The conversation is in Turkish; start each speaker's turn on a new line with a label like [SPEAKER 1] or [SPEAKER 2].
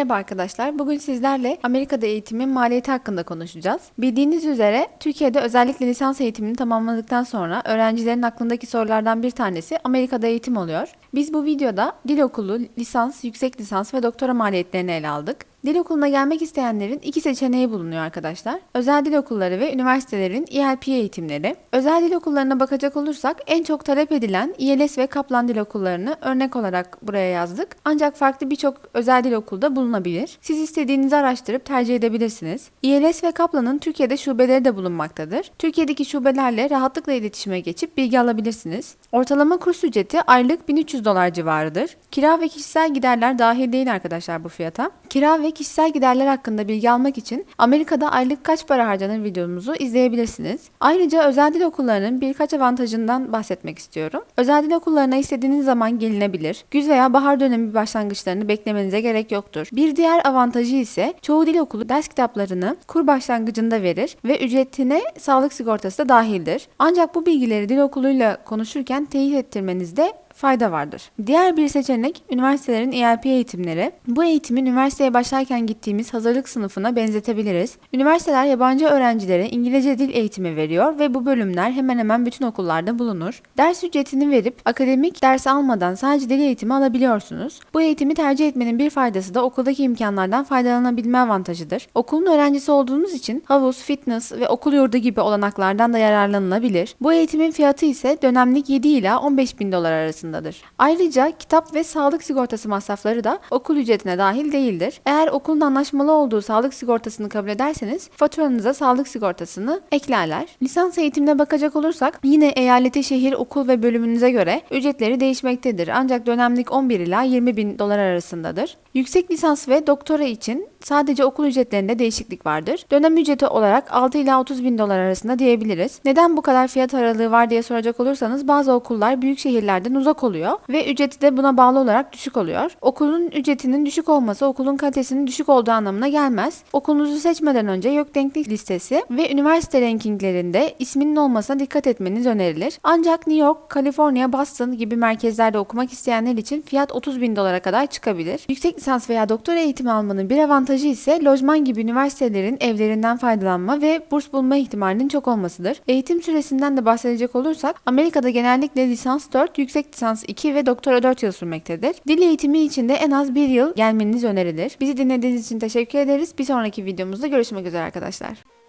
[SPEAKER 1] Merhaba arkadaşlar. Bugün sizlerle Amerika'da eğitimin maliyeti hakkında konuşacağız. Bildiğiniz üzere Türkiye'de özellikle lisans eğitimini tamamladıktan sonra öğrencilerin aklındaki sorulardan bir tanesi Amerika'da eğitim oluyor. Biz bu videoda dil okulu, lisans, yüksek lisans ve doktora maliyetlerini ele aldık. Dil okuluna gelmek isteyenlerin iki seçeneği bulunuyor arkadaşlar. Özel dil okulları ve üniversitelerin ELP eğitimleri. Özel dil okullarına bakacak olursak en çok talep edilen IELTS ve Kaplan dil okullarını örnek olarak buraya yazdık. Ancak farklı birçok özel dil okulda bulunabilir. Siz istediğinizi araştırıp tercih edebilirsiniz. IELTS ve Kaplan'ın Türkiye'de şubeleri de bulunmaktadır. Türkiye'deki şubelerle rahatlıkla iletişime geçip bilgi alabilirsiniz. Ortalama kurs ücreti aylık 1300 dolar civarıdır. Kira ve kişisel giderler dahil değil arkadaşlar bu fiyata. Kira ve kişisel giderler hakkında bilgi almak için Amerika'da aylık kaç para harcanır videomuzu izleyebilirsiniz. Ayrıca özel dil okullarının birkaç avantajından bahsetmek istiyorum. Özel dil okullarına istediğiniz zaman gelinebilir. Güz veya bahar dönemi başlangıçlarını beklemenize gerek yoktur. Bir diğer avantajı ise çoğu dil okulu ders kitaplarını kur başlangıcında verir ve ücretine sağlık sigortası da dahildir. Ancak bu bilgileri dil okuluyla konuşurken teyit ettirmenizde fayda vardır. Diğer bir seçenek üniversitelerin ELP eğitimleri. Bu eğitimin üniversiteye başlarken gittiğimiz hazırlık sınıfına benzetebiliriz. Üniversiteler yabancı öğrencilere İngilizce dil eğitimi veriyor ve bu bölümler hemen hemen bütün okullarda bulunur. Ders ücretini verip akademik ders almadan sadece dil eğitimi alabiliyorsunuz. Bu eğitimi tercih etmenin bir faydası da okuldaki imkanlardan faydalanabilme avantajıdır. Okulun öğrencisi olduğunuz için havuz, fitness ve okul yurdu gibi olanaklardan da yararlanılabilir. Bu eğitimin fiyatı ise dönemlik 7 ila 15 bin dolar arasındadır. Ayrıca kitap ve sağlık sigortası masrafları da okul ücretine dahil değildir. Eğer okulun anlaşmalı olduğu sağlık sigortasını kabul ederseniz faturanıza sağlık sigortasını eklerler. Lisans eğitimine bakacak olursak yine eyalete, şehir, okul ve bölümünüze göre ücretleri değişmektedir. Ancak dönemlik 11 ila 20 bin dolar arasındadır. Yüksek lisans ve doktora için sadece okul ücretlerinde değişiklik vardır. Dönem ücreti olarak 6 ila 30 bin dolar arasında diyebiliriz. Neden bu kadar fiyat aralığı var diye soracak olursanız bazı okullar büyük şehirlerden uzak oluyor ve ücreti de buna bağlı olarak düşük oluyor. Okulun ücretinin düşük olması okulun kalitesinin düşük olduğu anlamına gelmez. Okulunuzu seçmeden önce yok denklik listesi ve üniversite rankinglerinde isminin olmasına dikkat etmeniz önerilir. Ancak New York, Kaliforniya, Boston gibi merkezlerde okumak isteyenler için fiyat 30 bin dolara kadar çıkabilir. Yüksek lisans veya doktora eğitimi almanın bir avantajı ise lojman gibi üniversitelerin evlerinden faydalanma ve burs bulma ihtimalinin çok olmasıdır. Eğitim süresinden de bahsedecek olursak Amerika'da genellikle lisans 4, yüksek lisans 2 ve doktora 4 yıl sürmektedir. Dil eğitimi için de en az 1 yıl gelmeniz önerilir. Bizi dinlediğiniz için teşekkür ederiz. Bir sonraki videomuzda görüşmek üzere arkadaşlar.